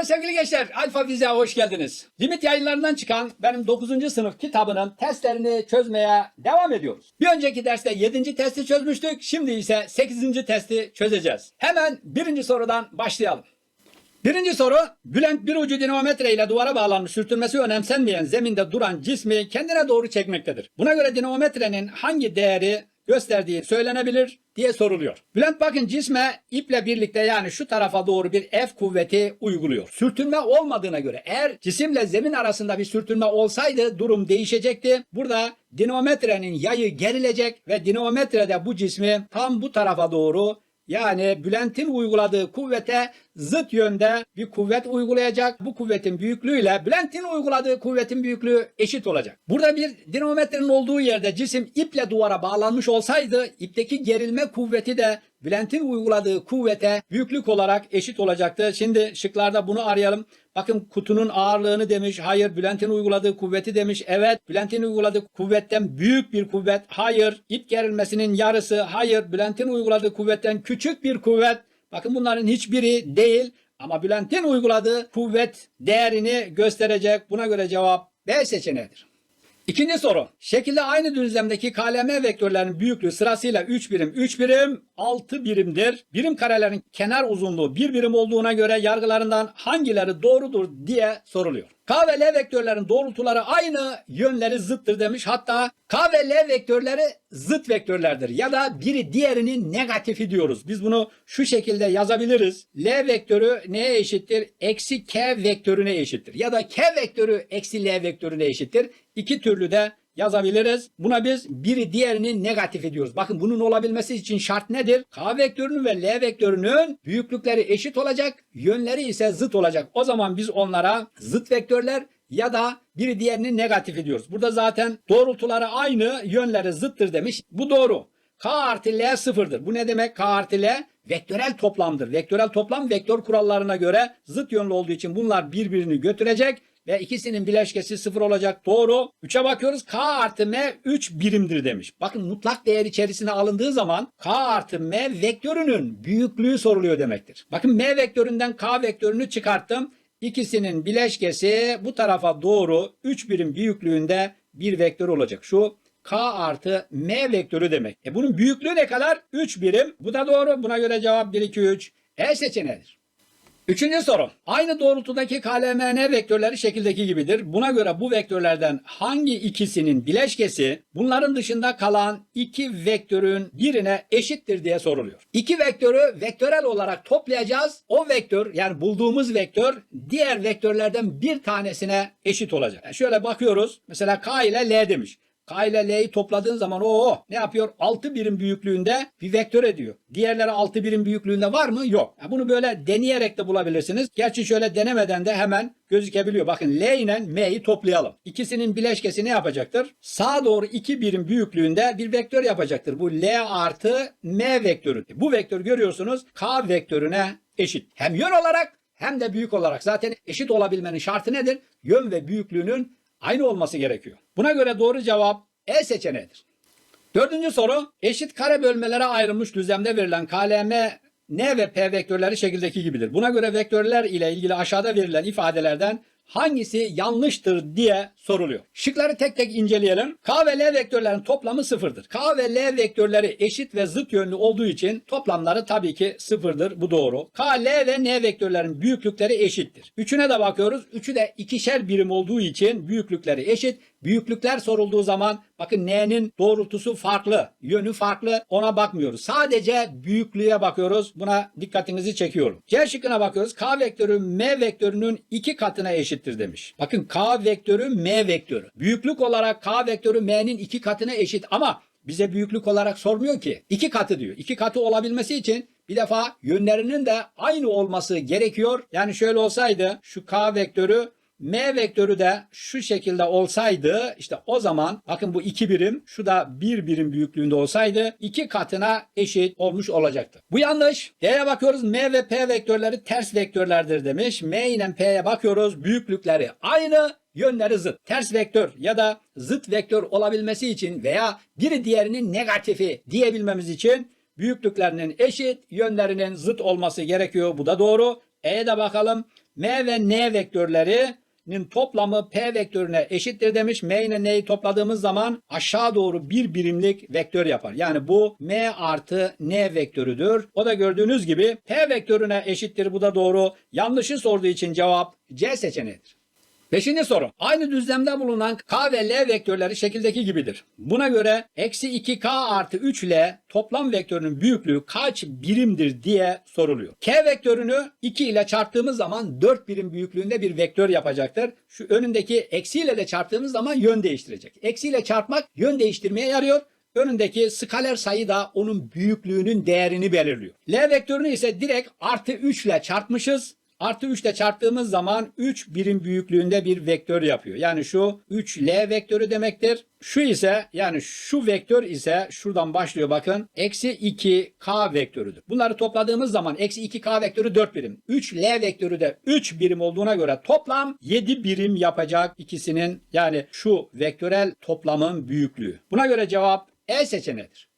Merhaba sevgili gençler. Alfa Fiziğe hoş geldiniz. Limit yayınlarından çıkan benim 9. sınıf kitabının testlerini çözmeye devam ediyoruz. Bir önceki derste 7. testi çözmüştük. Şimdi ise 8. testi çözeceğiz. Hemen birinci sorudan başlayalım. Birinci soru, Bülent bir ucu dinamometre ile duvara bağlanmış sürtünmesi önemsenmeyen zeminde duran cismi kendine doğru çekmektedir. Buna göre dinamometrenin hangi değeri gösterdiği söylenebilir diye soruluyor. Bülent bakın cisme iple birlikte yani şu tarafa doğru bir F kuvveti uyguluyor. Sürtünme olmadığına göre eğer cisimle zemin arasında bir sürtünme olsaydı durum değişecekti. Burada dinamometrenin yayı gerilecek ve dinamometrede bu cismi tam bu tarafa doğru yani Bülent'in uyguladığı kuvvete zıt yönde bir kuvvet uygulayacak. Bu kuvvetin büyüklüğüyle Bülent'in uyguladığı kuvvetin büyüklüğü eşit olacak. Burada bir dinamometrenin olduğu yerde cisim iple duvara bağlanmış olsaydı ipteki gerilme kuvveti de Bülent'in uyguladığı kuvvete büyüklük olarak eşit olacaktı. Şimdi şıklarda bunu arayalım. Bakın kutunun ağırlığını demiş. Hayır. Bülent'in uyguladığı kuvveti demiş. Evet. Bülent'in uyguladığı kuvvetten büyük bir kuvvet. Hayır. İp gerilmesinin yarısı. Hayır. Bülent'in uyguladığı kuvvetten küçük bir kuvvet. Bakın bunların hiçbiri değil. Ama Bülent'in uyguladığı kuvvet değerini gösterecek. Buna göre cevap B seçeneğidir. İkinci soru. Şekilde aynı düzlemdeki KLM vektörlerinin büyüklüğü sırasıyla 3 birim, 3 birim, 6 birimdir. Birim karelerin kenar uzunluğu 1 birim olduğuna göre yargılarından hangileri doğrudur diye soruluyor. K ve L vektörlerin doğrultuları aynı, yönleri zıttır demiş. Hatta K ve L vektörleri zıt vektörlerdir. Ya da biri diğerinin negatifi diyoruz. Biz bunu şu şekilde yazabiliriz. L vektörü neye eşittir? Eksi K vektörüne eşittir. Ya da K vektörü eksi L vektörüne eşittir. İki türlü de yazabiliriz. Buna biz biri diğerinin negatifi diyoruz. Bakın bunun olabilmesi için şart nedir? K vektörünün ve L vektörünün büyüklükleri eşit olacak, yönleri ise zıt olacak. O zaman biz onlara zıt vektörler ya da biri diğerinin negatifi diyoruz. Burada zaten doğrultuları aynı, yönleri zıttır demiş. Bu doğru. K artı L sıfırdır. Bu ne demek? K artı L vektörel toplamdır. Vektörel toplam vektör kurallarına göre zıt yönlü olduğu için bunlar birbirini götürecek ve ikisinin bileşkesi sıfır olacak. Doğru. 3'e bakıyoruz. K artı M 3 birimdir demiş. Bakın mutlak değer içerisine alındığı zaman K artı M vektörünün büyüklüğü soruluyor demektir. Bakın M vektöründen K vektörünü çıkarttım. İkisinin bileşkesi bu tarafa doğru 3 birim büyüklüğünde bir vektör olacak. Şu K artı M vektörü demek. E bunun büyüklüğü ne kadar? 3 birim. Bu da doğru. Buna göre cevap 1, 2, 3. E seçeneğidir. Üçüncü soru. Aynı doğrultudaki KLMN vektörleri şekildeki gibidir. Buna göre bu vektörlerden hangi ikisinin bileşkesi bunların dışında kalan iki vektörün birine eşittir diye soruluyor. İki vektörü vektörel olarak toplayacağız. O vektör yani bulduğumuz vektör diğer vektörlerden bir tanesine eşit olacak. Yani şöyle bakıyoruz. Mesela K ile L demiş. K ile L'yi topladığın zaman o ne yapıyor? 6 birim büyüklüğünde bir vektör ediyor. Diğerleri 6 birim büyüklüğünde var mı? Yok. Yani bunu böyle deneyerek de bulabilirsiniz. Gerçi şöyle denemeden de hemen gözükebiliyor. Bakın L ile M'yi toplayalım. İkisinin bileşkesi ne yapacaktır? Sağa doğru 2 birim büyüklüğünde bir vektör yapacaktır. Bu L artı M vektörü. Bu vektör görüyorsunuz K vektörüne eşit. Hem yön olarak hem de büyük olarak. Zaten eşit olabilmenin şartı nedir? Yön ve büyüklüğünün aynı olması gerekiyor. Buna göre doğru cevap E seçeneğidir. Dördüncü soru eşit kare bölmelere ayrılmış düzlemde verilen KLM N ve P vektörleri şekildeki gibidir. Buna göre vektörler ile ilgili aşağıda verilen ifadelerden hangisi yanlıştır diye soruluyor. Şıkları tek tek inceleyelim. K ve L vektörlerin toplamı sıfırdır. K ve L vektörleri eşit ve zıt yönlü olduğu için toplamları tabii ki sıfırdır. Bu doğru. K, L ve N vektörlerin büyüklükleri eşittir. Üçüne de bakıyoruz. Üçü de ikişer birim olduğu için büyüklükleri eşit. Büyüklükler sorulduğu zaman bakın N'nin doğrultusu farklı, yönü farklı ona bakmıyoruz. Sadece büyüklüğe bakıyoruz. Buna dikkatinizi çekiyorum. C şıkkına bakıyoruz. K vektörü M vektörünün iki katına eşittir demiş. Bakın K vektörü M vektörü. Büyüklük olarak K vektörü M'nin iki katına eşit ama bize büyüklük olarak sormuyor ki. İki katı diyor. İki katı olabilmesi için bir defa yönlerinin de aynı olması gerekiyor. Yani şöyle olsaydı şu K vektörü M vektörü de şu şekilde olsaydı işte o zaman bakın bu iki birim şu da bir birim büyüklüğünde olsaydı iki katına eşit olmuş olacaktı. Bu yanlış. D'ye bakıyoruz M ve P vektörleri ters vektörlerdir demiş. M ile P'ye bakıyoruz büyüklükleri aynı yönleri zıt. Ters vektör ya da zıt vektör olabilmesi için veya biri diğerinin negatifi diyebilmemiz için büyüklüklerinin eşit, yönlerinin zıt olması gerekiyor. Bu da doğru. E'ye de bakalım. M ve N vektörlerinin toplamı P vektörüne eşittir demiş. M ile N'yi topladığımız zaman aşağı doğru bir birimlik vektör yapar. Yani bu M artı N vektörüdür. O da gördüğünüz gibi P vektörüne eşittir. Bu da doğru. Yanlışı sorduğu için cevap C seçeneğidir. Beşinci soru. Aynı düzlemde bulunan K ve L vektörleri şekildeki gibidir. Buna göre eksi 2K artı 3L toplam vektörünün büyüklüğü kaç birimdir diye soruluyor. K vektörünü 2 ile çarptığımız zaman 4 birim büyüklüğünde bir vektör yapacaktır. Şu önündeki eksiyle de çarptığımız zaman yön değiştirecek. Eksiyle çarpmak yön değiştirmeye yarıyor. Önündeki skaler sayı da onun büyüklüğünün değerini belirliyor. L vektörünü ise direkt artı 3 ile çarpmışız. Artı 3 ile çarptığımız zaman 3 birim büyüklüğünde bir vektör yapıyor. Yani şu 3L vektörü demektir. Şu ise yani şu vektör ise şuradan başlıyor bakın. Eksi 2K vektörüdür. Bunları topladığımız zaman eksi 2K vektörü 4 birim. 3L vektörü de 3 birim olduğuna göre toplam 7 birim yapacak ikisinin yani şu vektörel toplamın büyüklüğü. Buna göre cevap E seçeneğidir.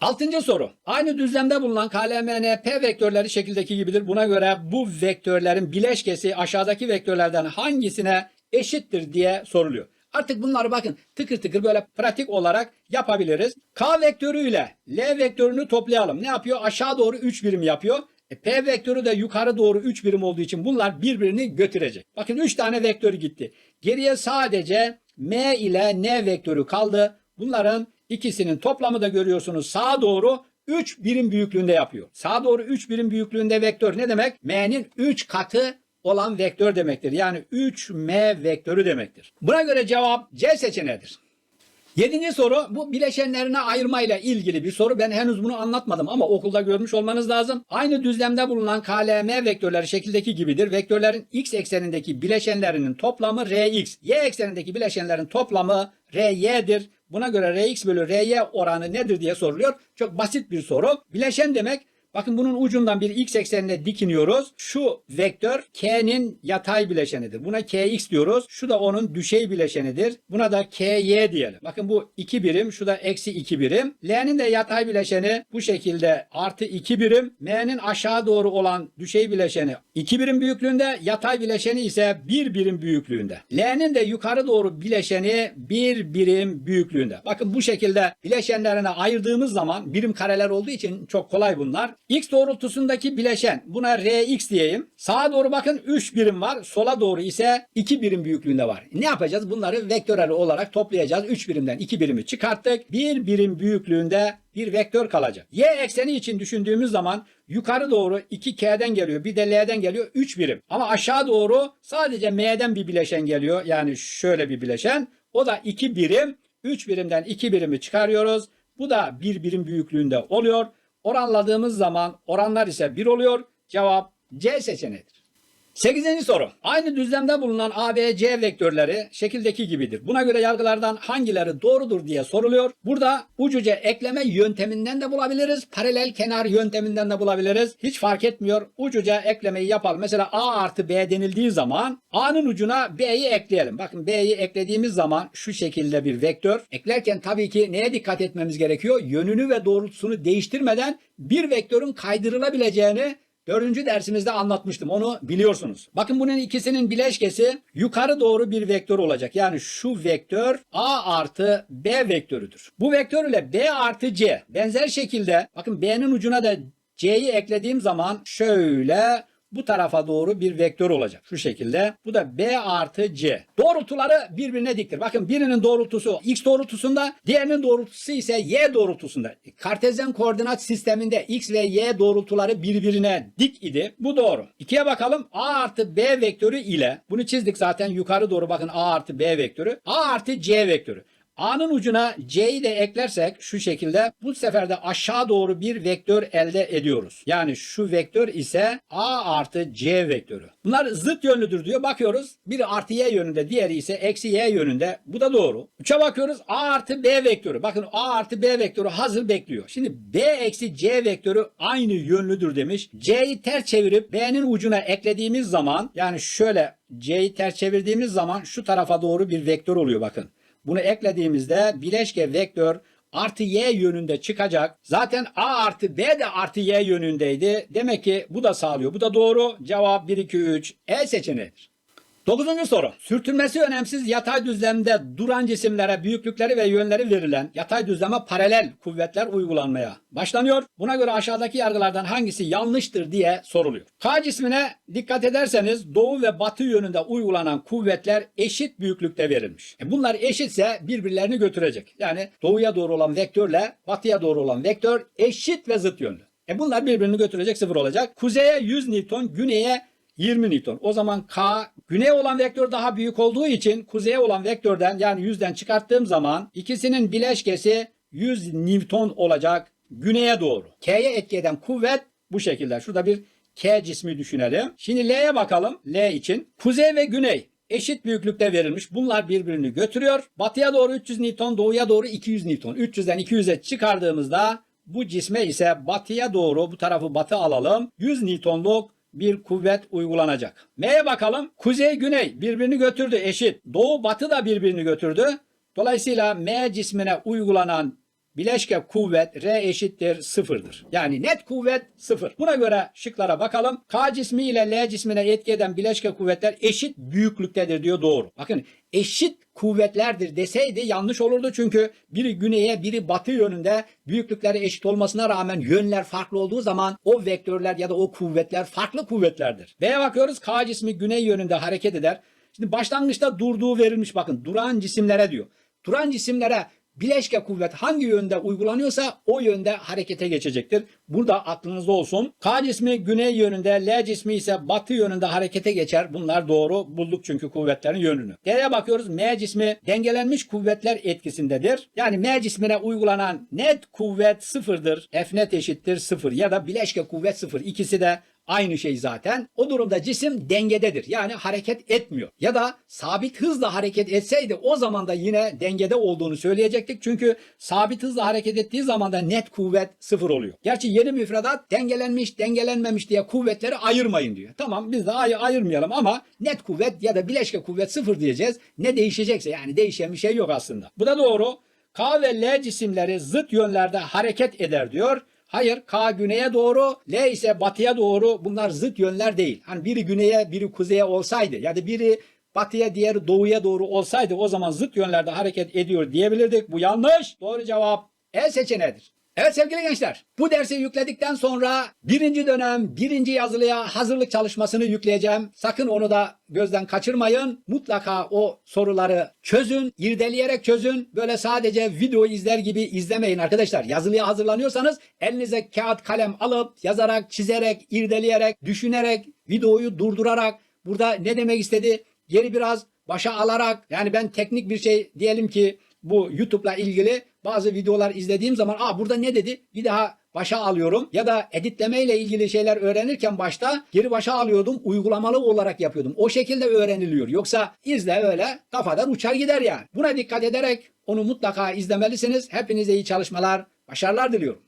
Altıncı soru. Aynı düzlemde bulunan KLMNP vektörleri şekildeki gibidir. Buna göre bu vektörlerin bileşkesi aşağıdaki vektörlerden hangisine eşittir diye soruluyor. Artık bunları bakın tıkır tıkır böyle pratik olarak yapabiliriz. K vektörü ile L vektörünü toplayalım. Ne yapıyor? Aşağı doğru 3 birim yapıyor. E, P vektörü de yukarı doğru 3 birim olduğu için bunlar birbirini götürecek. Bakın 3 tane vektör gitti. Geriye sadece M ile N vektörü kaldı. Bunların ikisinin toplamı da görüyorsunuz sağa doğru 3 birim büyüklüğünde yapıyor. Sağa doğru 3 birim büyüklüğünde vektör ne demek? M'nin 3 katı olan vektör demektir. Yani 3M vektörü demektir. Buna göre cevap C seçeneğidir. Yedinci soru bu bileşenlerine ayırmayla ilgili bir soru. Ben henüz bunu anlatmadım ama okulda görmüş olmanız lazım. Aynı düzlemde bulunan KLM vektörleri şekildeki gibidir. Vektörlerin x eksenindeki bileşenlerinin toplamı Rx, y eksenindeki bileşenlerin toplamı Ry'dir. Buna göre Rx bölü Ry oranı nedir diye soruluyor. Çok basit bir soru. Bileşen demek Bakın bunun ucundan bir x eksenine dikiniyoruz. Şu vektör k'nin yatay bileşenidir. Buna kx diyoruz. Şu da onun düşey bileşenidir. Buna da ky diyelim. Bakın bu 2 birim. Şu da eksi 2 birim. L'nin de yatay bileşeni bu şekilde artı 2 birim. M'nin aşağı doğru olan düşey bileşeni 2 birim büyüklüğünde. Yatay bileşeni ise 1 birim büyüklüğünde. L'nin de yukarı doğru bileşeni 1 birim büyüklüğünde. Bakın bu şekilde bileşenlerine ayırdığımız zaman birim kareler olduğu için çok kolay bunlar. X doğrultusundaki bileşen buna Rx diyeyim. Sağa doğru bakın 3 birim var. Sola doğru ise 2 birim büyüklüğünde var. Ne yapacağız? Bunları vektörel olarak toplayacağız. 3 birimden 2 birimi çıkarttık. 1 birim büyüklüğünde bir vektör kalacak. Y ekseni için düşündüğümüz zaman yukarı doğru 2K'den geliyor. Bir de L'den geliyor 3 birim. Ama aşağı doğru sadece M'den bir bileşen geliyor. Yani şöyle bir bileşen. O da 2 birim. 3 birimden 2 birimi çıkarıyoruz. Bu da 1 birim büyüklüğünde oluyor. Oranladığımız zaman oranlar ise 1 oluyor. Cevap C seçeneğidir. Sekizinci soru. Aynı düzlemde bulunan A, B, C vektörleri şekildeki gibidir. Buna göre yargılardan hangileri doğrudur diye soruluyor. Burada ucuca ekleme yönteminden de bulabiliriz. Paralel kenar yönteminden de bulabiliriz. Hiç fark etmiyor. Ucuca eklemeyi yapalım. Mesela A artı B denildiği zaman A'nın ucuna B'yi ekleyelim. Bakın B'yi eklediğimiz zaman şu şekilde bir vektör. Eklerken tabii ki neye dikkat etmemiz gerekiyor? Yönünü ve doğrultusunu değiştirmeden bir vektörün kaydırılabileceğini Dördüncü dersimizde anlatmıştım. Onu biliyorsunuz. Bakın bunun ikisinin bileşkesi yukarı doğru bir vektör olacak. Yani şu vektör A artı B vektörüdür. Bu vektör ile B artı C benzer şekilde bakın B'nin ucuna da C'yi eklediğim zaman şöyle bu tarafa doğru bir vektör olacak. Şu şekilde. Bu da B artı C. Doğrultuları birbirine diktir. Bakın birinin doğrultusu X doğrultusunda, diğerinin doğrultusu ise Y doğrultusunda. Kartezyen koordinat sisteminde X ve Y doğrultuları birbirine dik idi. Bu doğru. İkiye bakalım. A artı B vektörü ile bunu çizdik zaten yukarı doğru bakın A artı B vektörü. A artı C vektörü. A'nın ucuna C'yi de eklersek şu şekilde bu sefer de aşağı doğru bir vektör elde ediyoruz. Yani şu vektör ise A artı C vektörü. Bunlar zıt yönlüdür diyor. Bakıyoruz biri artı Y yönünde diğeri ise eksi Y yönünde. Bu da doğru. 3'e bakıyoruz A artı B vektörü. Bakın A artı B vektörü hazır bekliyor. Şimdi B eksi C vektörü aynı yönlüdür demiş. C'yi ters çevirip B'nin ucuna eklediğimiz zaman yani şöyle C'yi ters çevirdiğimiz zaman şu tarafa doğru bir vektör oluyor bakın. Bunu eklediğimizde bileşke vektör artı y yönünde çıkacak. Zaten a artı b de artı y yönündeydi. Demek ki bu da sağlıyor. Bu da doğru. Cevap 1, 2, 3. E seçeneğidir. Dokuzuncu soru. Sürtünmesi önemsiz yatay düzlemde duran cisimlere büyüklükleri ve yönleri verilen yatay düzleme paralel kuvvetler uygulanmaya başlanıyor. Buna göre aşağıdaki yargılardan hangisi yanlıştır diye soruluyor. K cismine dikkat ederseniz doğu ve batı yönünde uygulanan kuvvetler eşit büyüklükte verilmiş. E bunlar eşitse birbirlerini götürecek. Yani doğuya doğru olan vektörle batıya doğru olan vektör eşit ve zıt yönlü. E bunlar birbirini götürecek sıfır olacak. Kuzeye 100 Newton, güneye 20 Newton. O zaman K güneye olan vektör daha büyük olduğu için kuzeye olan vektörden yani 100'den çıkarttığım zaman ikisinin bileşkesi 100 Newton olacak güneye doğru. K'ye etki eden kuvvet bu şekilde. Şurada bir K cismi düşünelim. Şimdi L'ye bakalım. L için. Kuzey ve güney eşit büyüklükte verilmiş. Bunlar birbirini götürüyor. Batıya doğru 300 Newton, doğuya doğru 200 Newton. 300'den 200'e çıkardığımızda bu cisme ise batıya doğru bu tarafı batı alalım. 100 Newton'luk bir kuvvet uygulanacak. M'ye bakalım. Kuzey güney birbirini götürdü eşit. Doğu batı da birbirini götürdü. Dolayısıyla M cismine uygulanan bileşke kuvvet R eşittir sıfırdır. Yani net kuvvet sıfır. Buna göre şıklara bakalım. K cismi ile L cismine etki eden bileşke kuvvetler eşit büyüklüktedir diyor doğru. Bakın eşit kuvvetlerdir deseydi yanlış olurdu çünkü biri güneye biri batı yönünde büyüklükleri eşit olmasına rağmen yönler farklı olduğu zaman o vektörler ya da o kuvvetler farklı kuvvetlerdir. B'ye bakıyoruz K cismi güney yönünde hareket eder. Şimdi başlangıçta durduğu verilmiş bakın duran cisimlere diyor. Duran cisimlere bileşke kuvvet hangi yönde uygulanıyorsa o yönde harekete geçecektir. Burada aklınızda olsun. K cismi güney yönünde, L cismi ise batı yönünde harekete geçer. Bunlar doğru. Bulduk çünkü kuvvetlerin yönünü. D'ye bakıyoruz. M cismi dengelenmiş kuvvetler etkisindedir. Yani M cismine uygulanan net kuvvet sıfırdır. F net eşittir sıfır ya da bileşke kuvvet sıfır. İkisi de Aynı şey zaten. O durumda cisim dengededir. Yani hareket etmiyor. Ya da sabit hızla hareket etseydi o zaman da yine dengede olduğunu söyleyecektik. Çünkü sabit hızla hareket ettiği zaman da net kuvvet sıfır oluyor. Gerçi yeni müfredat dengelenmiş, dengelenmemiş diye kuvvetleri ayırmayın diyor. Tamam biz de ay- ayırmayalım ama net kuvvet ya da bileşke kuvvet sıfır diyeceğiz. Ne değişecekse yani değişen bir şey yok aslında. Bu da doğru. K ve L cisimleri zıt yönlerde hareket eder diyor. Hayır K güneye doğru, L ise batıya doğru bunlar zıt yönler değil. Hani biri güneye biri kuzeye olsaydı ya da biri batıya diğeri doğuya doğru olsaydı o zaman zıt yönlerde hareket ediyor diyebilirdik. Bu yanlış. Doğru cevap E seçeneğidir. Evet sevgili gençler, bu dersi yükledikten sonra birinci dönem birinci yazılıya hazırlık çalışmasını yükleyeceğim. Sakın onu da gözden kaçırmayın. Mutlaka o soruları çözün, irdeleyerek çözün. Böyle sadece video izler gibi izlemeyin arkadaşlar. Yazılıya hazırlanıyorsanız elinize kağıt kalem alıp yazarak, çizerek, irdeleyerek, düşünerek, videoyu durdurarak burada ne demek istedi geri biraz başa alarak yani ben teknik bir şey diyelim ki bu YouTube'la ilgili bazı videolar izlediğim zaman aa burada ne dedi bir daha başa alıyorum ya da editleme ile ilgili şeyler öğrenirken başta geri başa alıyordum uygulamalı olarak yapıyordum. O şekilde öğreniliyor. Yoksa izle öyle kafadan uçar gider yani. Buna dikkat ederek onu mutlaka izlemelisiniz. Hepinize iyi çalışmalar, başarılar diliyorum.